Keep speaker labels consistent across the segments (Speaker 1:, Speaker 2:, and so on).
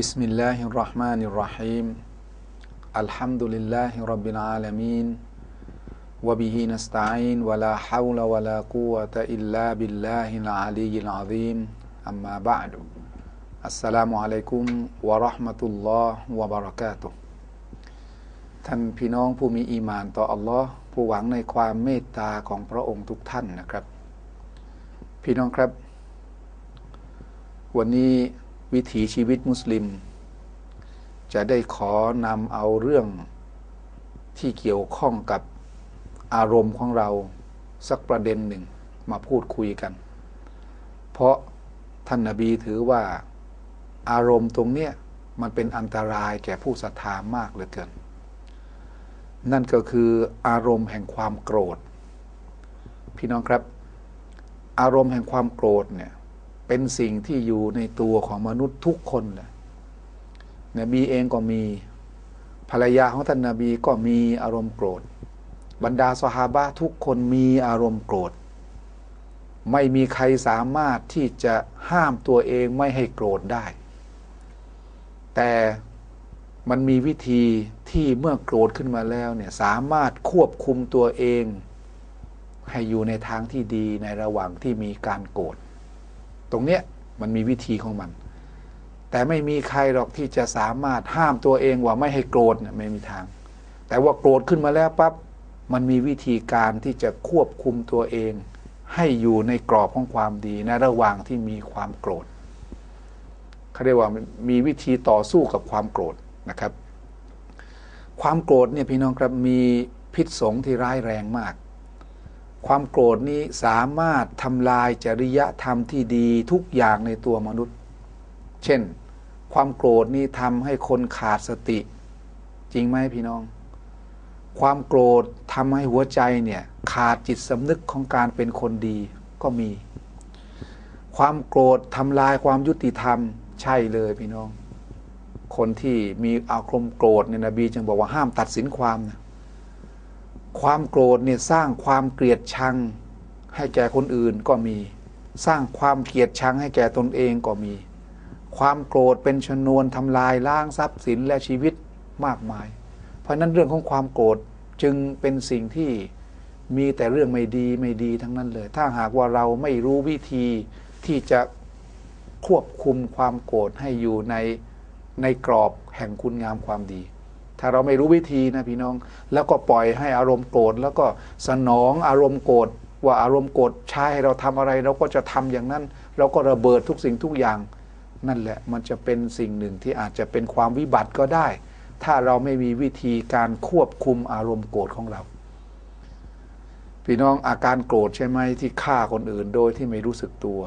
Speaker 1: بسم الله الرحمن الرحيم الحمد لله رب العالمين وبه نستعين ولا حول ولا قوة إلا بالله العلي العظيم أما بعد السلام عليكم ورحمة الله وبركاته ท่านพี่น้องผู้มีอีมานต่ออัลลอฮ์ผู้หวังในความเมตตาของพระองค์ทุกท่านนะครับ พี่น้องครับ วันนี้ วิถีชีวิตมุสลิม จะได้ขอนำเอาเรื่องที่เกี่ยวข้องกับอารมณ์ของเราสักประเด็นหนึ่งมาพูดคุยกัน เพราะท่านนาบีถือว่าอารมณ์ตรงเนี้ยมันเป็นอันตรายแก่ผู้ศรัทธามากเหลือเกิน นั่นก็คืออารมณ์แห่งความโกรธ พี่น้องครับ อารมณ์แห่งความโกรธเนี่ย เป็นสิ่งที่อยู่ในตัวของมนุษย์ทุกคนแหละนบีเองก็มีภรรยาของท่านนาบีก็มีอารมณ์โกรธ บรรดาสหาบะทุกคนมีอารมณ์โกรธ ไม่มีใครสามารถที่จะห้ามตัวเองไม่ให้โกรธได้ แต่มันมีวิธีที่เมื่อโกรธขึ้นมาแล้วเนี่ยสามารถควบคุมตัวเอง ให้อยู่ในทางที่ดีในระหว่างที่มีการโกรธ ตรงเนี้ยมันมีวิธีของมัน แต่ไม่มีใครหรอกที่จะสามารถห้ามตัวเองว่าไม่ให้โกรธไม่มีทาง แต่ว่าโกรธขึ้นมาแล้วปั๊บมันมีวิธีการที่จะควบคุมตัวเอง ให้อยู่ในกรอบของความดีในระหว่างที่มีความโกรธเขาเรียกว่ามีวิธีต่อสู้กับความโกรธนะครับ ความโกรธเนี่ยพี่น้องครับมีพิษสงที่ร้ายแรงมาก ความโกรธนี้สามารถทำลายจริยธรรมที่ดีทุกอย่างในตัวมนุษย์ เช่น ความโกรธนี้ทำให้คนขาดสติ จริงไหมพี่น้อง ความโกรธทำให้หัวใจเนี่ยขาดจิตสำนึกของการเป็นคนดีก็มี ความโกรธทำลายความยุติธรรมใช่เลยพี่น้อง คนที่มีอารมณ์โกรธเนี่ยนบีจึงบอกว่าห้ามตัดสินความนะ ความโกรธเนี่ยสร้างความเกลียดชังให้แก่คนอื่นก็มี สร้างความเกลียดชังให้แก่ตนเองก็มี ความโกรธเป็นชนวนทำลายล้างทรัพย์สินและชีวิตมากมาย เพราะนั้นเรื่องของความโกรธจึงเป็นสิ่งที่มีแต่เรื่องไม่ดีไม่ดีทั้งนั้นเลย ถ้าหากว่าเราไม่รู้วิธีที่จะควบคุมความโกรธให้อยู่ในในกรอบแห่งคุณงามความดี ถ้าเราไม่รู้วิธีนะพี่น้อง แล้วก็ปล่อยให้อารมณ์โกรธแล้วก็สนองอารมณ์โกรธว่าอารมณ์โกรธใช้ให้เราทำอะไรเราก็จะทำอย่างนั้น เราก็ระเบิดทุกสิ่งทุกอย่าง นั่นแหละมันจะเป็นสิ่งหนึ่งที่อาจจะเป็นความวิบัติก็ได้ ถ้าเราไม่มีวิธีการควบคุมอารมณ์โกรธของเราพี่น้องอาการโกรธใช่ไหมที่ฆ่าคนอื่นโดยที่ไม่รู้สึกตัว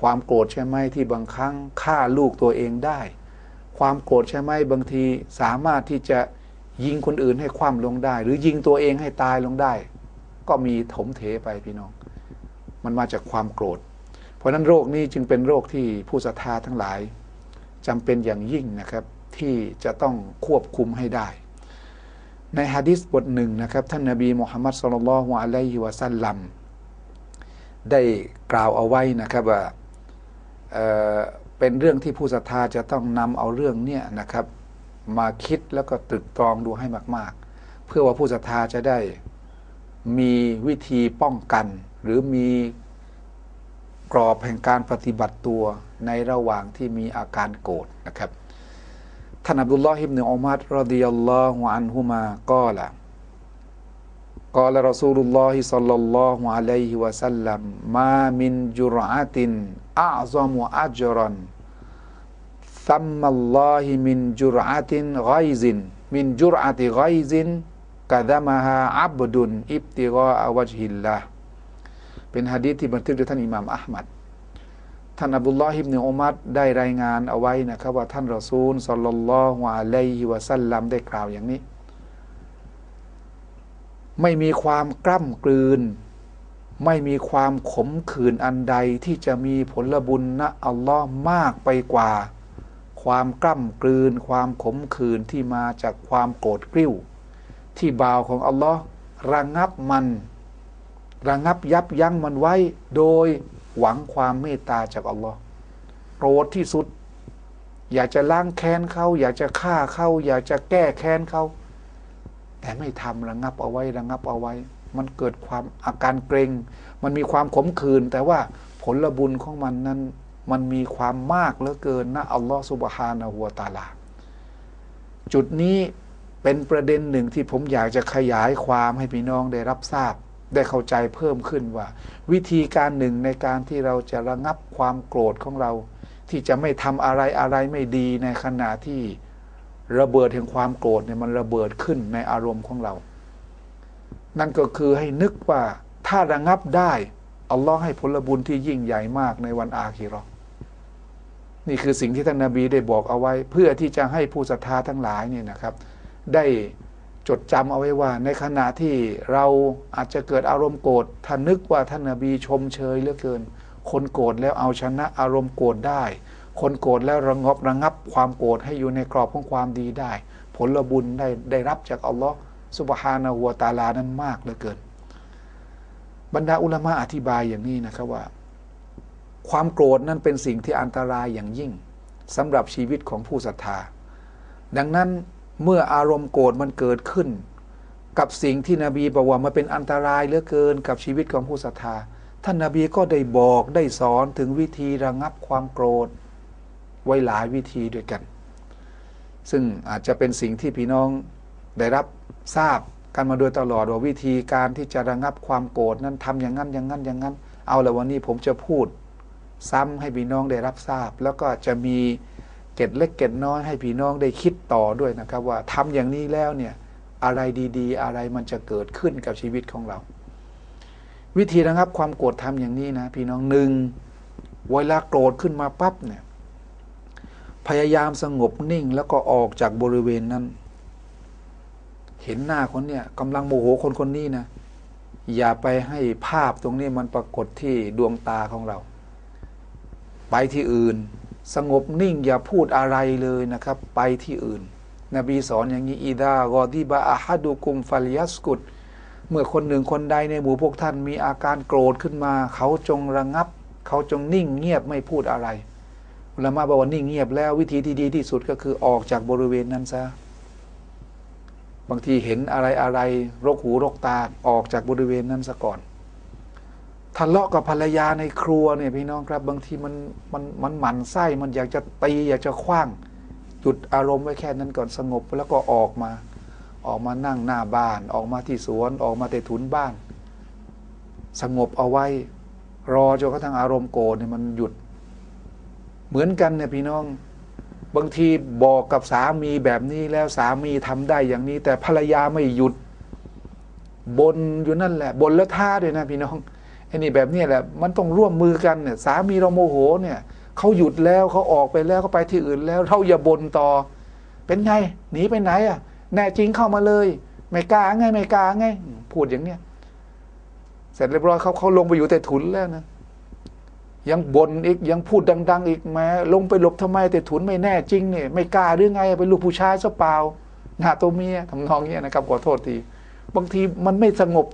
Speaker 1: ความโกรธใช่ไหมที่บางครั้งฆ่าลูกตัวเองได้ ความโกรธใช่ไหมบางทีสามารถที่จะยิงคนอื่นให้คว่ำลงได้ หรือยิงตัวเองให้ตายลงได้ ก็มีถมเถไปพี่น้อง มันมาจากความโกรธ เพราะนั้นโรคนี้จึงเป็นโรคที่ผู้ศรัทธาทั้งหลายจำเป็นอย่างยิ่งนะครับที่จะต้องควบคุมให้ได้ ในฮะดิษบทหนึ่งนะครับ ท่านนาบีมุฮัมมัดสุลลัลฮวอะลัยฮิวะสัลลัมได้กล่าวเอาไว้นะครับว่า เป็นเรื่องที่ผู้ศรัทธาจะต้องนำเอาเรื่องเนี้ยนะครับ มาคิดแล้วก็ตรึกตรองดูให้มาก ๆ เพื่อว่าผู้ศรัทธาจะได้มีวิธีป้องกัน หรือมีกรอบแห่งการปฏิบัติตัวในระหว่างที่มีอาการโกรธนะครับ ท่านอับดุลลอฮิบเนอุมัดรดิยัลลอฮุอันฮุมาก็ละกอลารอซูลุลลอฮิสัลลัลลอฮุอะลัยฮิวะสัลลัมมามินจุรอะตินอาซอมุอัจรัน ซัมมัลลอฮิมินจุรอะตินไกซิน มินจุรอะติไกซินกะดะมะฮาอับดุนอิบติกาอวจฮิลลาเป็นฮะดีษที่บันทึกโดยท่านอิหม่ามอัลมัดท่านอับดุลลอฮิบเนอุมัดได้รายงานเอาไว้นะครับว่าท่านรอซูลสัลลัลลอฮุอะลัยฮิวะสัลลัมได้กล่าวอย่างนี้ ไม่มีความกล้ำกลืน ไม่มีความขมขื่นอันใดที่จะมีผลบุญนะอัลลอฮ์มากไปกว่า ความกล้ำกลืน ความขมขื่นที่มาจากความโกรธกริ้ว ที่บ่าวของอัลลอฮ์ระงงับมัน ระงงับยับยั้งมันไว้ โดยหวังความเมตตาจากอัลลอฮ์โกรธที่สุด อยากจะล้างแค้นเขาอยากจะฆ่าเขาอยากจะแก้แค้นเขาแต่ไม่ทำระงับเอาไว้ระงับเอาไว้ มันเกิดความอาการเกรง มันมีความขมขื่นแต่ว่าผลบุญของมันนั้น มันมีความมากเหลือเกินนะอัลลอฮฺสุบฮานะฮัวตาลา จุดนี้เป็นประเด็นหนึ่งที่ผมอยากจะขยายความให้พี่น้องได้รับทราบ ได้เข้าใจเพิ่มขึ้นว่า วิธีการหนึ่งในการที่เราจะระงับความโกรธของเรา ที่จะไม่ทำอะไรอะไรไม่ดีในขณะที่ระเบิดแห่งความโกรธเนี่ยมันระเบิดขึ้นในอารมณ์ของเรา นั่นก็คือให้นึกว่าถ้าระงับได้อัลลอฮ์ให้ผลบุญที่ยิ่งใหญ่มากในวันอาคีรอ นี่คือสิ่งที่ท่านนาบีได้บอกเอาไว้ เพื่อที่จะให้ผู้ศรัทธาทั้งหลายเนี่ยนะครับ ได้จดจำเอาไว้ว่า ในขณะที่เราอาจจะเกิดอารมณ์โกรธท่านนึกว่าท่านนาบีชมเชยเหลือเกิน คนโกรธแล้วเอาชนะอารมณ์โกรธได้ คนโกรธแล้วระงบระงับความโกรธให้อยู่ในกรอบของความดีได้ ผลบุญได้ได้รับจากอัลลอฮ์สุบฮานะฮัวตาลานั้นมากเหลือเกิน บรรดาอุลามะอธิบายอย่างนี้นะครับว่า ความโกรธนั้นเป็นสิ่งที่อันตรายอย่างยิ่งสำหรับชีวิตของผู้ศรัทธา ดังนั้นเมื่ออารมณ์โกรธมันเกิดขึ้น กับสิ่งที่นบีบอกว่ามันเป็นอันตรายเหลือเกินกับชีวิตของผู้ศรัทธา ท่านนาบีก็ได้บอกได้สอนถึงวิธีระงับความโกรธ ไว้หลายวิธีด้วยกัน ซึ่งอาจจะเป็นสิ่งที่พี่น้องได้รับทราบกันมาโดยตลอดว่าวิธีการที่จะระงับความโกรธนั้นทำอย่างนั้นอย่างนั้นอย่างนั้น เอาละวันนี้ผมจะพูด ซ้ำให้พี่น้องได้รับทราบ แล้วก็จะมีเกตเล็กเกตน้อยให้พี่น้องได้คิดต่อด้วยนะครับ ว่าทำอย่างนี้แล้วเนี่ยอะไรดีๆ อะไรมันจะเกิดขึ้นกับชีวิตของเรา วิธีระงับความโกรธทำอย่างนี้นะ พี่น้องหนึ่งเวลาโกรธขึ้นมาปั๊บเนี่ยพยายามสงบนิ่งแล้วก็ออกจากบริเวณนั้น เห็นหน้าคนเนี่ยกำลังโมโหคนคนนี้นะ อย่าไปให้ภาพตรงนี้มันปรากฏที่ดวงตาของเรา ไปที่อื่น สงบนิ่งอย่าพูดอะไรเลยนะครับ ไปที่อื่น นบีสอนอย่างนี้อีดากอดีบาอาฮัดุกุมฟาลิยัสกุดเมื่อคนหนึ่งคนใดในหมู่พวกท่านมีอาการโกรธขึ้นมา เขาจงระงับ เขาจงนิ่งเงียบไม่พูดอะไรอุลามะบอกว่านิ่งเงียบแล้ววิธีที่ดีที่สุดก็คือออกจากบริเวณนั้นซะบางทีเห็นอะไรอะไรรกหูรกตาออกจากบริเวณนั้นซะก่อน ทะเลาะกับภรรยาในครัวเนี่ยพี่น้องครับ บางทีมันมันมันหมันไส้มันอยากจะตีอยากจะคว้างหยุดอารมณ์ไว้แค่นั้นก่อนสงบแล้วก็ออกมา ออกมานั่งหน้าบ้าน ออกมาที่สวนออกมาแต่ถุนบ้าน สงบเอาไว้ รอจนกระทั่งอารมณ์โกรธเนี่ยมันหยุด เหมือนกันเนี่ยพี่น้องบางทีบอกกับสามีแบบนี้แล้วสามีทำได้อย่างนี้ แต่ภรรยาไม่หยุดบนอยู่นั่นแหละบนแล้วท่าด้วยนะพี่น้อง ไอ้นี่แบบนี้แหละมันต้องร่วมมือกันเนี่ยสามีเราโมโหเนี่ยเขาหยุดแล้วเขาออกไปแล้วเขาไปที่อื่นแล้วเราอย่าบ่นต่อ เป็นไงหนีไปไหนอะแน่จริงเข้ามาเลย ไม่กล้าไงไม่กล้าไงพูดอย่างเนี้ยเสร็จเรียบร้อยเขาเขาลงไปอยู่แต่ถุนแล้วนะยังบ่นอีกยังพูดดัง ๆ อีกแม้ลงไปหลบทำไมแต่ถุนไม่แน่จริงเนี่ยไม่กล้าหรือไงเป็นลูกผู้ชายซะเปล่าหน้าตัวเมียทำนองเงี้ยนะครับขอโทษทีบางทีมันไม่สงบ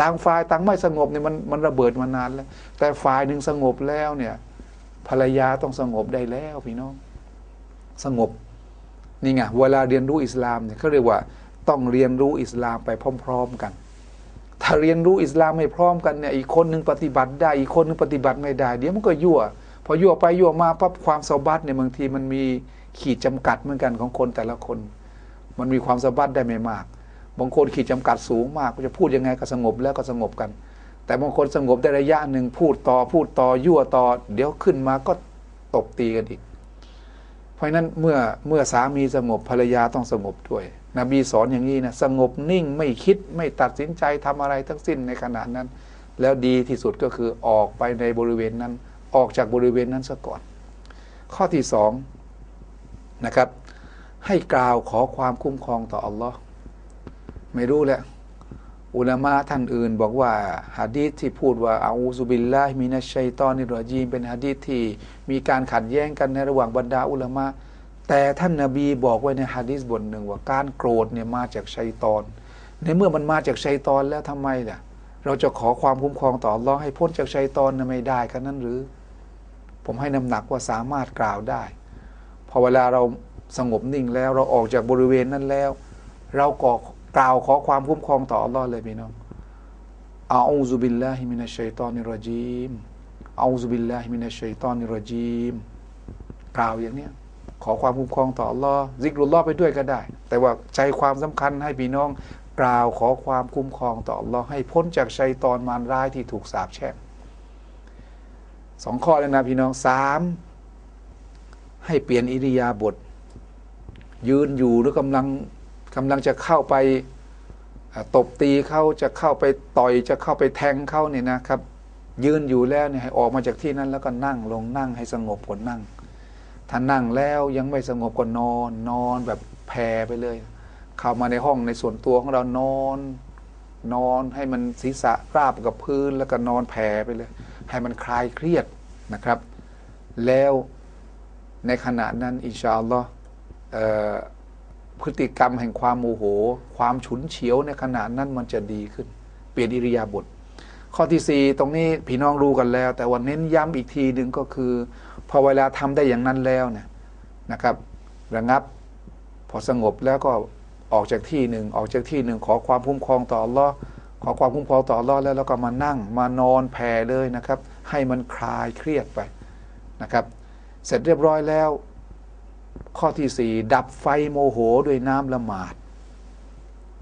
Speaker 1: ต่างฝ่ายต่างไม่สงบเนี่ยมันมันระเบิดมานานแล้ว แต่ฝ่ายหนึ่งสงบแล้วเนี่ย ภรรยาต้องสงบได้แล้วพี่น้อง สงบนี่ไงเวลาเรียนรู้อิสลามเนี่ยเขาเรียกว่าต้องเรียนรู้อิสลามไปพร้อม ๆกัน ถ้าเรียนรู้อิสลามไม่พร้อมกันเนี่ยอีกคนหนึ่งปฏิบัติได้อีกคนหนึ่งปฏิบัติไม่ได้ เดี๋ยวมันก็ยั่วพอยั่วไปยั่วมาปั๊บความสบัดเนี่ยบางทีมันมีขีดจำกัดเหมือนกันของคนแต่ละคน มันมีความสบัดได้ไม่มาก บางคนขีดจำกัดสูงมากก็จะพูดยังไงก็สงบแล้วก็สงบกัน แต่บางคนสงบได้ระยะหนึ่งพูดต่อพูดต่อยั่วต่อ เดี๋ยวขึ้นมาก็ตบตีกันอีก เพราะนั้นเมื่อเมื่อสามีสงบภรรยาต้องสงบด้วย นบีสอนอย่างนี้นะสงบนิ่งไม่คิดไม่ตัดสินใจทำอะไรทั้งสิ้นในขณะนั้น แล้วดีที่สุดก็คือออกไปในบริเวณนั้น ออกจากบริเวณนั้นซะก่อน ข้อที่สองนะครับให้กล่าวขอความคุ้มครองต่ออัลลอฮ์ ไม่รู้แหละอุลามะท่านอื่น บอกว่าฮะดีษที่พูดว่าอาอูซุบิลลาฮิมินัชชัยตอนนิรจีมเป็นฮะดีษที่มีการขัดแย้งกันในระหว่างบรรดาอุลามะแต่ท่านนาบีบอกไว้ในฮะดีษบทหนึ่งว่าการโกรธเนี่ยมาจากชัยตอน ในเมื่อมันมาจากชัยตอนแล้วทำไมล่ะเราจะขอความคุ้มครองต่อรองให้พ้นจากชัยตอนไม่ได้กันนั้นหรือ ผมให้น้ำหนักว่าสามารถกล่าวได้พอเวลาเราสงบนิ่งแล้วเราออกจากบริเวณนั้นแล้ว เราก็ กล่าวขอความคุ้มครองต่ออัลลอฮ์เลยพี่น้องอาอูซุบิลลาฮิมินัชชัยตอนิรจีมอาอูซุบิลลาฮิมินัชชัยตอนิรจีมกล่าวอย่างเนี้ยขอความคุ้มครองต่ออัลลอฮ์ซิกรุลลอฮ์ไปด้วยก็ได้ แต่ว่าใจความสำคัญให้พี่น้อง กล่าวขอความคุ้มครองต่ออัลลอฮ์ให้พ้นจากชัยตอนมารร้ายที่ถูกสาปแช่งสองข้อเลยนะพี่น้องสามให้เปลี่ยนอิริยาบถยืนอยู่หรือกำลัง กำลังจะเข้าไปตบตีเขาจะเข้าไปต่อยจะเข้าไปแทงเขาเนี่ยนะครับ ยืนอยู่แล้วเนี่ยให้ออกมาจากที่นั้นแล้วก็นั่งลงนั่งให้สงบก่อนนั่ง ถ้านั่งแล้วยังไม่สงบก็นอน นอนแบบแผ่ไปเลย เข้ามาในห้องในส่วนตัวของเรานอน นอนให้มันศีรษะราบกับพื้นแล้วก็นอนแผ่ไปเลย ให้มันคลายเครียดนะครับ แล้วในขณะนั้นอินชาอัลลอฮ์ พฤติกรรมแห่งความโมโห ความฉุนเฉียวในขณะนั้นมันจะดีขึ้น เปลี่ยนอิริยาบถข้อที่สี่ตรงนี้พี่น้องรู้กันแล้ว แต่วันเน้นย้ำอีกทีหนึ่งก็คือ พอเวลาทำได้อย่างนั้นแล้วเนี่ยนะครับ ระงับ พอสงบแล้วก็ออกจากที่หนึ่งออกจากที่หนึ่งขอความคุ้มครองต่ออัลลอฮ์ขอความคุ้มครองต่ออัลลอฮ์แล้วแล้วก็มานั่งมานอนแผ่เลยนะครับ ให้มันคลายเครียดไปนะครับ เสร็จเรียบร้อยแล้ว ข้อที่สี่ดับไฟโมโหด้วยน้ำละหมาด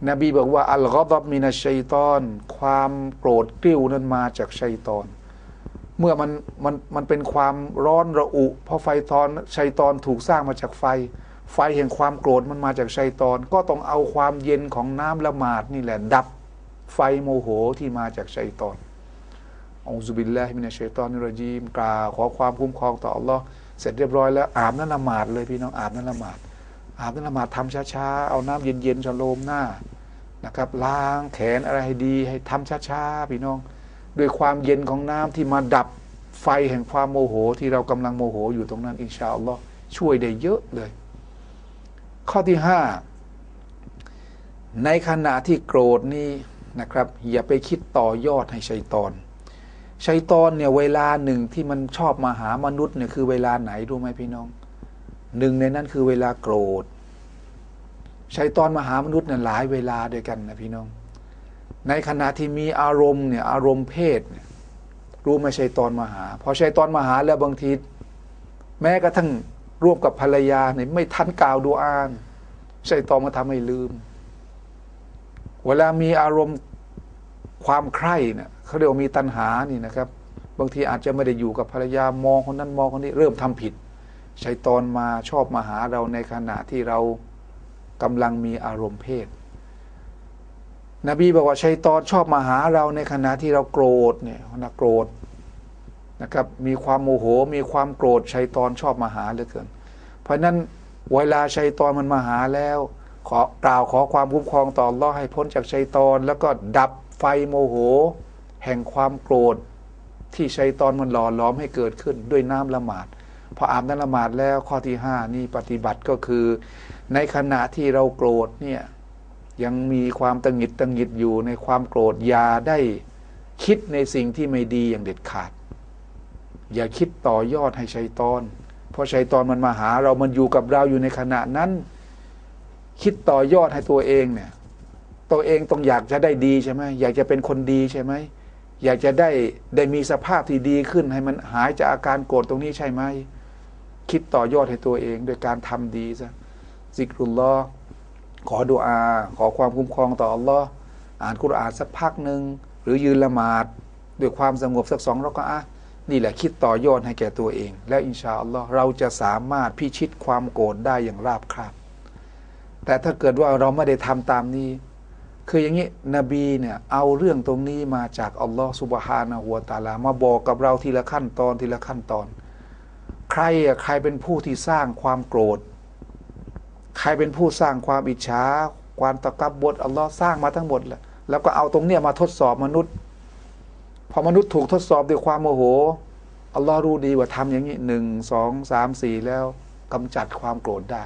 Speaker 1: นบีบอกว่า อัลกอดบมินาชัยตอน ความโกรธกริ้วนั้นมาจากชัยตอน เมื่อมันมันมันเป็นความร้อนระอุ เพราะไฟตอนชัยตอนถูกสร้างมาจากไฟ ไฟแห่งความโกรธมันมาจากชัยตอน ก็ต้องเอาความเย็นของน้ำละหมาดนี่แหละ ดับไฟโมโหที่มาจากชัยตอนอัลลอฮฺบิลลาฮิมินาชัยตอนนิรจีมกล่าวขอความคุ้มครองต่ออัลลอฮ์ เสร็จเรียบร้อยแล้วอาบน้ำละหมาดเลยพี่น้องอาบน้ำละหมาดอาบน้ำละหมาดทำช้าๆเอาน้ำเย็นๆชโลมหน้านะครับล้างแขนอะไรให้ดีให้ทำช้าๆพี่น้อง ด้วยความเย็นของน้ำที่มาดับไฟแห่งความโมโห ที่เรากำลังโมโหอยู่ตรงนั้นอินชาอัลลอฮ์ช่วยได้เยอะเลย ข้อที่ห้าในขณะที่โกรธนี่นะครับ อย่าไปคิดต่อยอดให้ชัยตอน ชัยตอนเนี่ยเวลาหนึ่งที่มันชอบมาหามนุษย์เนี่ยคือเวลาไหนรู้ไหมพี่น้องหนึ่งในนั้นคือเวลาโกรธชัยตอนมาหามนุษย์เนี่ยหลายเวลาด้วยกันนะพี่น้อง ในขณะที่มีอารมณ์เนี่ยอารมณ์เพศเนี่ยรู้ไหมชัยตอนมาหาพอชัยตอนมาหาแล้วบางทีแม้กระทั่งร่วมกับภรรยาเนี่ยไม่ทันกล่าวดูอานชัยตอนมาทำให้ลืม เวลามีอารมณ์ความใคร่เนี่ย เขาเรียกว่ามีตัณหานี่นะครับ บางทีอาจจะไม่ได้อยู่กับภรรยามองคนนั้นมองคนนี้เริ่มทำผิดชัยตอนมาชอบมาหาเราในขณะที่เรากำลังมีอารมณ์เพศ นบีบอกว่าชัยตอนชอบมาหาเราในขณะที่เราโกรธเนี่ยนะโกรธนะครับมีความโมโหมีความโกรธชัยตอนชอบมาหาเหลือเกิน เพราะนั้นเวลาชัยตอนมันมาหาแล้วขอกล่าวขอความคุ้มครองต่อรอให้พ้นจากชัยตอน แล้วก็ดับไฟโมโห แห่งความโกรธที่ชัยตอนมันหล่อล้อมให้เกิดขึ้นด้วยน้ำละหมาดพออาบน้ำละหมาดแล้วข้อที่ห้านี่ปฏิบัติก็คือ ในขณะที่เราโกรธเนี่ยยังมีความตังหิดตังหิดอยู่ในความโกรธอย่าได้คิดในสิ่งที่ไม่ดีอย่างเด็ดขาด อย่าคิดต่อยอดให้ชัยตอน เพราะชัยตอนมันมาหาเรามันอยู่กับเราอยู่ในขณะนั้น คิดต่อยอดให้ตัวเองเนี่ยตัวเองต้องอยากจะได้ดีใช่ไหมอยากจะเป็นคนดีใช่ไหม อยากจะได้ได้มีสภาพที่ดีขึ้น ให้มันหายจากอาการโกรธตรงนี้ใช่ไหม คิดต่อยอดให้ตัวเอง โดยการทำดีซะซิกรุลลอขอดุอา ขอความคุ้มครองต่ออัลลอฮ์อ่านคุรอานสักพักหนึ่งหรือยืนละหมาดด้วยความสงบสักสองเราก็อะนี่แหละคิดต่อยอดให้แก่ตัวเอง แล้วอินชาอัลลอฮ์เราจะสามารถพิชิตความโกรธได้อย่างราบคาบแต่ถ้าเกิดว่าเราไม่ได้ทำตามนี้ คืออย่างนี้นบีเนี่ยเอาเรื่องตรงนี้มาจากอัลลอฮ์สุบฮานะหัวตาลา มาบอกกับเราทีละขั้นตอนทีละขั้นตอน ใครอะใครเป็นผู้ที่สร้างความโกรธ ใครเป็นผู้สร้างความอิจฉาความตะกับบทอัลลอฮ์สร้างมาทั้งหมดแหละแล้วก็เอาตรงเนี้ยมาทดสอบมนุษย์ พอมนุษย์ถูกทดสอบด้วยความโมโหอัลลอฮ์รู้ดีว่าทำอย่างนี้หนึ่งสองสามสี่แล้วกำจัดความโกรธได้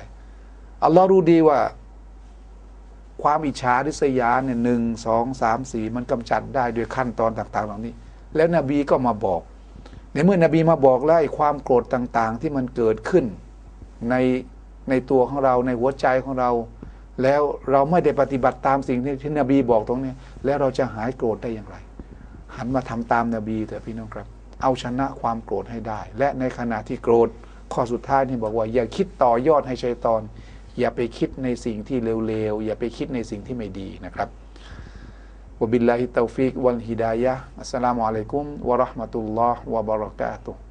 Speaker 1: อัลลอฮ์รู้ดีว่า ความอิจฉาริษยาเนี่ยหนึ่งสองสามสี่มันกำจัดได้ด้วยขั้นตอนต่าง ๆ เหล่านี้ แล้วนบีก็มาบอกในเมื่อนบีมาบอกแล้วความโกรธต่างๆ ที่มันเกิดขึ้น ในในตัวของเราในหัวใจของเรา แล้วเราไม่ได้ปฏิบัติตามสิ่งที่ที่นบีบอกตรงนี้ แล้วเราจะหายโกรธได้อย่างไร หันมาทำตามนบีเถอะพี่น้องครับ เอาชนะความโกรธให้ได้ และในขณะที่โกรธข้อสุดท้ายนี่บอกว่า อย่าคิดต่อยอดให้ชัยตอน อย่าไปคิดในสิ่งที่เลวๆ อย่าไปคิดในสิ่งที่ไม่ดีนะครับวบิลลาฮิตตาฟิกวัลฮิดายะอัสสลามุอะลัยกุมวะราะห์มะตุลลอฮ์วะบะเราะกาตุฮ์